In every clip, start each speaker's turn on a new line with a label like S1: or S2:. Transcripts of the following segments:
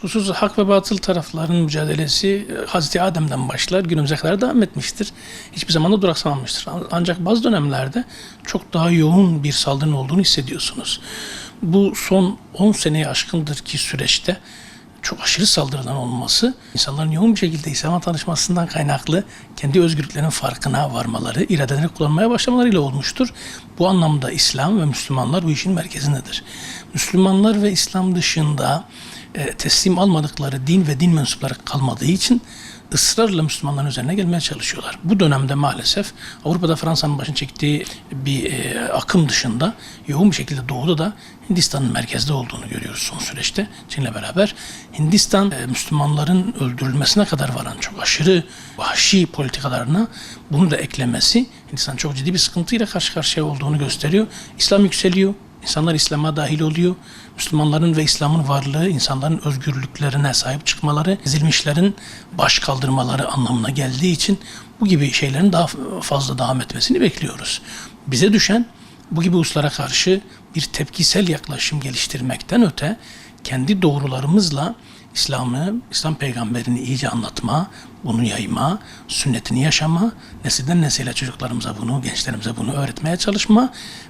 S1: Kuşkusuz hak ve batıl tarafların mücadelesi e, Hazreti Adem'den başlar günümüze kadar devam etmiştir. Hiçbir zaman da duraksamamıştır. Ancak bazı dönemlerde çok daha yoğun bir saldırının olduğunu hissediyorsunuz. Bu son 10 seneyi aşkındır ki süreçte çok aşırı saldırıdan olması insanların yoğun bir şekilde İslam'a tanışmasından kaynaklı kendi özgürlüklerinin farkına varmaları, iradelerini kullanmaya başlamalarıyla olmuştur. Bu anlamda İslam ve Müslümanlar bu işin merkezindedir. Müslümanlar ve İslam dışında e, teslim almadıkları din ve din mensupları kalmadığı için ısrarla Müslümanların üzerine gelmeye çalışıyorlar. Bu dönemde maalesef Avrupa'da Fransa'nın başını çektiği bir e, akım dışında yoğun bir şekilde doğuda da Hindistan'ın merkezde olduğunu görüyoruz son süreçte Çin'le beraber. Hindistan e, Müslümanların öldürülmesine kadar varan çok aşırı vahşi politikalarına bunu da eklemesi Hindistan çok ciddi bir sıkıntıyla karşı karşıya olduğunu gösteriyor. İslam yükseliyor. İnsanlar İslam'a dahil oluyor. Müslümanların ve İslam'ın varlığı, insanların özgürlüklerine sahip çıkmaları, ezilmişlerin baş kaldırmaları anlamına geldiği için bu gibi şeylerin daha fazla devam etmesini bekliyoruz. Bize düşen bu gibi uluslara karşı bir tepkisel yaklaşım geliştirmekten öte kendi doğrularımızla İslam'ı, İslam peygamberini iyice anlatma, bunu yayma, sünnetini yaşama, nesilden nesile çocuklarımıza bunu, gençlerimize bunu öğretmeye çalışma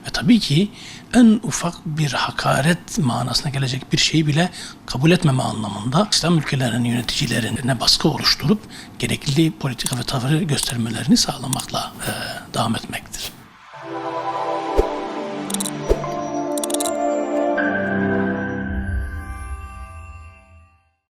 S1: ve tabii ki en ufak bir hakaret manasına gelecek bir şeyi bile kabul etmeme anlamında İslam ülkelerinin yöneticilerine baskı oluşturup gerekli politika ve tavırı göstermelerini sağlamakla e, devam etmektir.